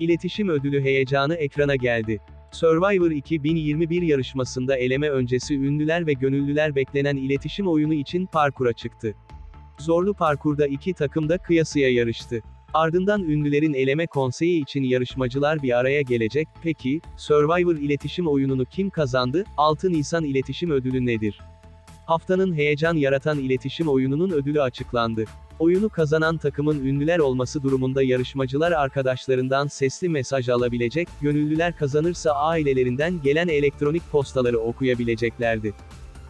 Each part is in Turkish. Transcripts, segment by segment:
İletişim ödülü heyecanı ekrana geldi. Survivor 2021 yarışmasında eleme öncesi ünlüler ve gönüllüler beklenen iletişim oyunu için parkura çıktı. Zorlu parkurda iki takım da kıyasıya yarıştı. Ardından ünlülerin eleme konseyi için yarışmacılar bir araya gelecek. Peki, Survivor iletişim oyununu kim kazandı? 6 Nisan iletişim ödülü nedir? Haftanın heyecan yaratan iletişim oyununun ödülü açıklandı. Oyunu kazanan takımın ünlüler olması durumunda yarışmacılar arkadaşlarından sesli mesaj alabilecek, gönüllüler kazanırsa ailelerinden gelen elektronik postaları okuyabileceklerdi.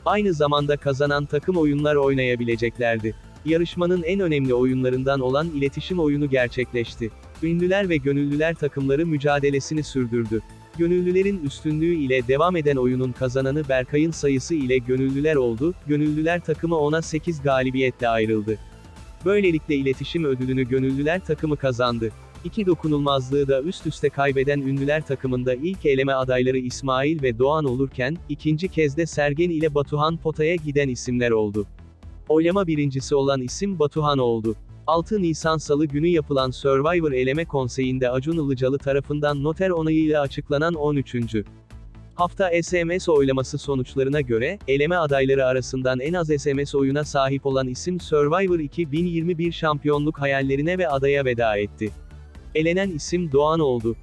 Aynı zamanda kazanan takım oyunlar oynayabileceklerdi. Yarışmanın en önemli oyunlarından olan iletişim oyunu gerçekleşti. Ünlüler ve gönüllüler takımları mücadelesini sürdürdü. Gönüllülerin üstünlüğü ile devam eden oyunun kazananı Berkay'ın sayısı ile gönüllüler oldu, gönüllüler takımı ona 8 galibiyetle ayrıldı. Böylelikle iletişim ödülünü gönüllüler takımı kazandı. İki dokunulmazlığı da üst üste kaybeden ünlüler takımında ilk eleme adayları İsmail ve Doğan olurken, ikinci kez de Sergen ile Batuhan potaya giden isimler oldu. Oylama birincisi olan isim Batuhan oldu. 6 Nisan Salı günü yapılan Survivor eleme konseyinde Acun Ilıcalı tarafından noter onayıyla açıklanan 13. Hafta SMS oylaması sonuçlarına göre, eleme adayları arasından en az SMS oyuna sahip olan isim Survivor 2021 şampiyonluk hayallerine ve adaya veda etti. Elenen isim Doğan oldu.